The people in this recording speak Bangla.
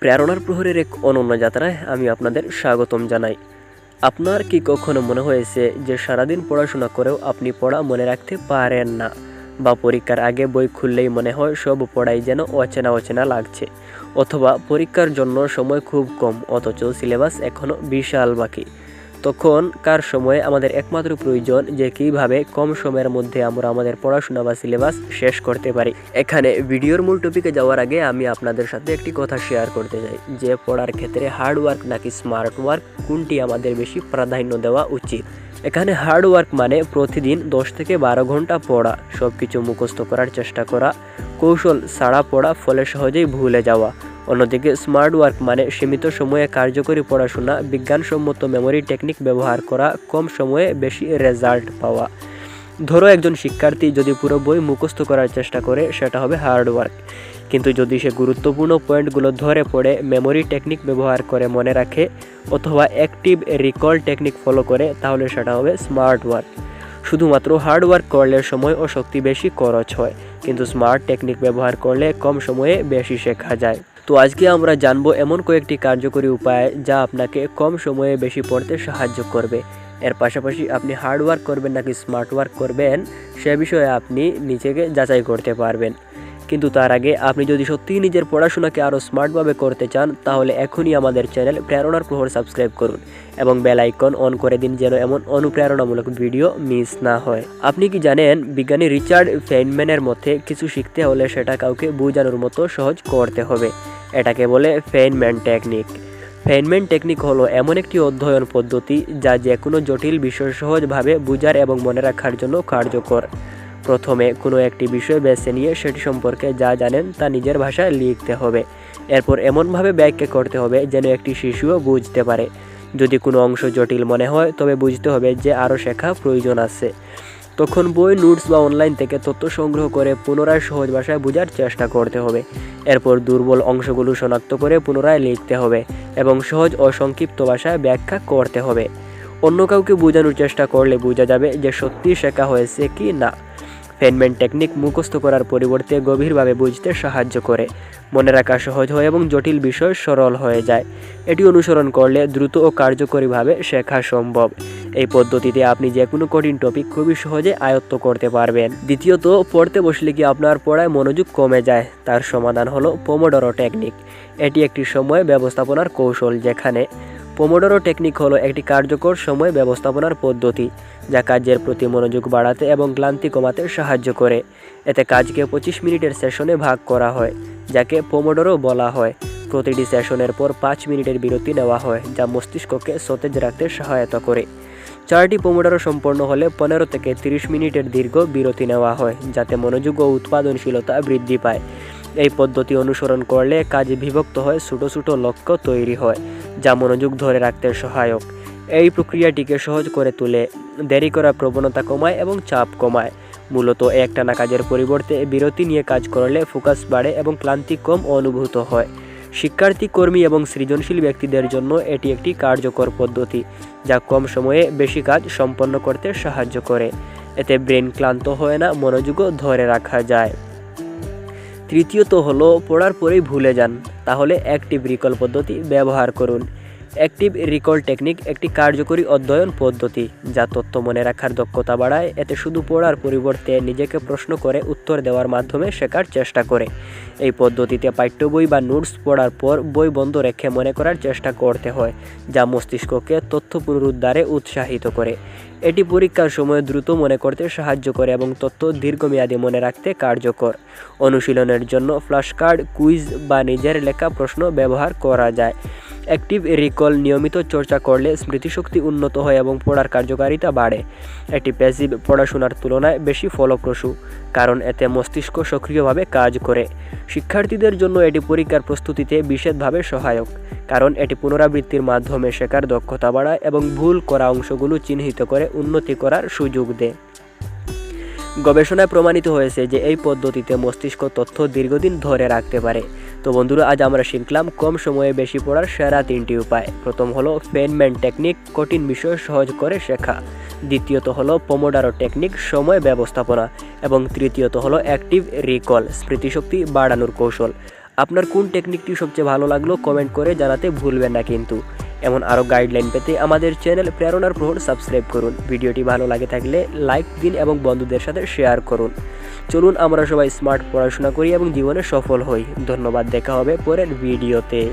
প্রেরণার প্রহরের এক অনন্য যাত্রায় আমি আপনাদের স্বাগতম জানাই। আপনার কি কখনো মনে হয়েছে যে সারাদিন পড়াশোনা করেও আপনি পড়া মনে রাখতে পারেন না? বা পরীক্ষার আগে বই খুললেই মনে হয় সব পড়াই যেন অচেনা অচেনা লাগছে। অথবা পরীক্ষার জন্য সময় খুব কম, অথচ সিলেবাস এখনও বিশাল বাকি। তখন কার সময়ে আমাদের একমাত্র প্রয়োজন যে কীভাবে কম সময়ের মধ্যে আমরা আমাদের পড়াশোনা বা সিলেবাস শেষ করতে পারি। এখানে ভিডিওর মূল টপিকে যাওয়ার আগে আমি আপনাদের সাথে একটি কথা শেয়ার করতে চাই, যে পড়ার ক্ষেত্রে হার্ড ওয়ার্ক নাকি স্মার্ট ওয়ার্ক কোনটি আমাদের বেশি প্রাধান্য দেওয়া উচিত? এখানে হার্ড ওয়ার্ক মানে প্রতিদিন দশ থেকে বারো ঘণ্টা পড়া সব কিছু মুখস্থ করার চেষ্টা করা, কৌশল ছাড়া পড়া ফলে সহজেই ভুলে যাওয়া। অন্যদিকে স্মার্ট ওয়ার্ক মানে সীমিত সময়ে কার্যকরী পড়াশোনা, বিজ্ঞানসম্মত মেমোরি টেকনিক ব্যবহার করা, কম সময়ে বেশি রেজাল্ট পাওয়া। ধরো একজন শিক্ষার্থী যদি পুরো বই মুখস্থ করার চেষ্টা করে, সেটা হবে হার্ড ওয়ার্ক কিন্তু যদি সে গুরুত্বপূর্ণ পয়েন্টগুলো ধরে পড়ে মেমোরি টেকনিক ব্যবহার করে মনে রাখে, অথবা অ্যাক্টিভ রিকল টেকনিক ফলো করে, তাহলে সেটা হবে স্মার্ট ওয়ার্ক শুধুমাত্র হার্ড ওয়ার্ক করলে সময় ও শক্তি বেশি খরচ হয়, কিন্তু স্মার্ট টেকনিক ব্যবহার করলে কম সময়ে বেশি শেখা যায়। তো আজকে আমরা জানব এমন কয়েকটি কার্যকরী উপায় যা আপনাকে কম সময়ে বেশি পড়তে সাহায্য করবে। এর পাশাপাশি আপনি হার্ড ওয়ার্ক করবেন নাকি স্মার্ট ওয়ার্ক করবেন, সে বিষয়ে আপনি নিজেকে যাচাই করতে পারবেন। কিন্তু তার আগে আপনি যদি সত্যিই নিজের পড়াশোনাকে আরও স্মার্টভাবে করতে চান, তাহলে এখনই আমাদের চ্যানেল প্রেরণার প্রহর সাবস্ক্রাইব করুন এবং বেল আইকন অন করে দিন যেন এমন অনুপ্রেরণামূলক ভিডিও মিস না হয়। আপনি কি জানেন, বিজ্ঞানী রিচার্ড ফেইনম্যানের মধ্যে কিছু শিখতে হলে সেটা কাউকে বোঝানোর মতো সহজ করতে হবে। এটাকে বলে ফেইনম্যান টেকনিক। ফেইনম্যান টেকনিক হলো এমন একটি অধ্যয়ন পদ্ধতি যা যে কোনো জটিল বিষয় সহজভাবে বোঝার এবং মনে রাখার জন্য কার্যকর। প্রথমে কোনো একটি বিষয় বেছে নিয়ে সেটি সম্পর্কে যা জানেন তা নিজের ভাষায় লিখতে হবে। এরপর এমনভাবে ব্যাখ্যা করতে হবে যেন একটি শিশুও বুঝতে পারে। যদি কোনো অংশ জটিল মনে হয়, তবে বুঝতে হবে যে আরও শেখা প্রয়োজন আছে। তখন বই, নোটস বা অনলাইন থেকে তথ্য সংগ্রহ করে পুনরায় সহজ ভাষায় বোঝার চেষ্টা করতে হবে। এরপর দুর্বল অংশগুলো শনাক্ত করে পুনরায় লিখতে হবে এবং সহজ ও সংক্ষিপ্ত ভাষায় ব্যাখ্যা করতে হবে। অন্য কাউকে বোঝানোর চেষ্টা করলে বোঝা যাবে যে সত্যি শেখা হয়েছে কি না। ফেনমেন্ট টেকনিক মুখস্থ করার পরিবর্তে গভীরভাবে বুঝতে সাহায্য করে। মনে রাখা সহজ হয় এবং জটিল বিষয় সরল হয়ে যায়। এটি অনুসরণ করলে দ্রুত ও কার্যকরীভাবে শেখা সম্ভব। এই পদ্ধতিতে আপনি যে কোনো কঠিন টপিক খুবই সহজে আয়ত্ত করতে পারবেন। দ্বিতীয়ত, পড়তে বসলে কি আপনার পড়ায় মনোযোগ কমে যায়? তার সমাধান হলো পোমোডরো টেকনিক এটি একটি সময় ব্যবস্থাপনার কৌশল যেখানে পোমোডোরো টেকনিক হলো একটি কার্যকর সময় ব্যবস্থাপনার পদ্ধতি, যা কাজের প্রতি মনোযোগ বাড়াতে এবং ক্লান্তি কমাতে সাহায্য করে। এতে কাজকে পঁচিশ মিনিটের সেশনে ভাগ করা হয়, যাকে পোমোডোরো বলা হয়। প্রতিটি সেশনের পর পাঁচ মিনিটের বিরতি নেওয়া হয়, যা মস্তিষ্ককে সতেজ রাখতে সহায়তা করে। চারটি পোমোডোরো সম্পন্ন হলে পনেরো থেকে তিরিশ মিনিটের দীর্ঘ বিরতি নেওয়া হয়, যাতে মনোযোগ ও উৎপাদনশীলতা বৃদ্ধি পায়। এই পদ্ধতি অনুসরণ করলে কাজে বিভক্ত হয়ে ছোটো ছোটো লক্ষ্য তৈরি হয়, যা মনোযোগ ধরে রাখতে সহায়ক। এই প্রক্রিয়াটিকে সহজ করে তুলে দেরি করার প্রবণতা কমায় এবং চাপ কমায়। মূলত একটানা কাজের পরিবর্তে বিরতি নিয়ে কাজ করলে ফোকাস বাড়ে এবং ক্লান্তি কম অনুভূত হয়। শিক্ষার্থী, কর্মী এবং সৃজনশীল ব্যক্তিদের জন্য এটি একটি কার্যকর পদ্ধতি, যা কম সময়ে বেশি কাজ সম্পন্ন করতে সাহায্য করে। এতে ব্রেন ক্লান্ত হয় না, মনোযোগও ধরে রাখা যায়। তৃতীয়ত হলো, পড়ার পরেই ভুলে যান। তাহলে অ্যাক্টিভ রিকল পদ্ধতি ব্যবহার করুন। অ্যাক্টিভ রিকল টেকনিক একটি কার্যকরী অধ্যয়ন পদ্ধতি, যা তথ্য মনে রাখার দক্ষতা বাড়ায়। এতে শুধু পড়ার পরিবর্তে নিজেকে প্রশ্ন করে উত্তর দেওয়ার মাধ্যমে শেখার চেষ্টা করে। এই পদ্ধতিতে পাঠ্য বই বা নোটস পড়ার পর বই বন্ধ রেখে মনে করার চেষ্টা করতে হয়, যা মস্তিষ্ককে তথ্য পুনরুদ্ধারে উৎসাহিত করে। এটি পরীক্ষার সময় দ্রুত মনে করতে সাহায্য করে এবং তথ্য দীর্ঘমেয়াদী মনে রাখতে কার্যকর। অনুশীলনের জন্য ফ্ল্যাশ কার্ড, কুইজ বা নিজের লেখা প্রশ্ন ব্যবহার করা যায়। অ্যাক্টিভ রিকল নিয়মিত চর্চা করলে স্মৃতিশক্তি উন্নত হয় এবং পড়ার কার্যকারিতা বাড়ে। এটি প্যাসিভ পড়াশোনার তুলনায় বেশি ফলপ্রসূ, কারণ এতে মস্তিষ্ক সক্রিয়ভাবে কাজ করে। শিক্ষার্থীদের জন্য এটি পরীক্ষার প্রস্তুতিতে বিশেষভাবে সহায়ক, কারণ এটি পুনরাবৃত্তির মাধ্যমে শেখার দক্ষতা বাড়ায় এবং ভুল করা অংশগুলো চিহ্নিত করে উন্নতি করার সুযোগ দেয়। গবেষণায় প্রমাণিত হয়েছে যে এই পদ্ধতিতে মস্তিষ্ক তথ্য দীর্ঘদিন ধরে রাখতে পারে। তো বন্ধুরা, আজ আমরা শিখলাম কম সময়ে বেশি পড়ার সেরা তিনটি উপায়। প্রথম হলো ফেনম্যান টেকনিক, কঠিন বিষয় সহজ করে শেখা। দ্বিতীয়ত হলো পোমোডারো টেকনিক, সময় ব্যবস্থাপনা। এবং তৃতীয়ত হলো অ্যাক্টিভ রিকল, স্মৃতিশক্তি বাড়ানোর কৌশল। আপনার কোন টেকনিকটি সবচেয়ে ভালো লাগল কমেন্ট করে জানাতে ভুলবেন না কিন্তু। এমন আরও গাইডলাইন পেতে আমাদের চ্যানেল প্রেরণার প্রহর সাবস্ক্রাইব করুন। ভিডিওটি ভালো লাগে থাকলে লাইক দিন এবং বন্ধুদের সাথে শেয়ার করুন। চলুন আমরা সবাই স্মার্ট পড়াশোনা করি এবং জীবনে সফল হই। ধন্যবাদ, দেখা হবে পরের ভিডিওতে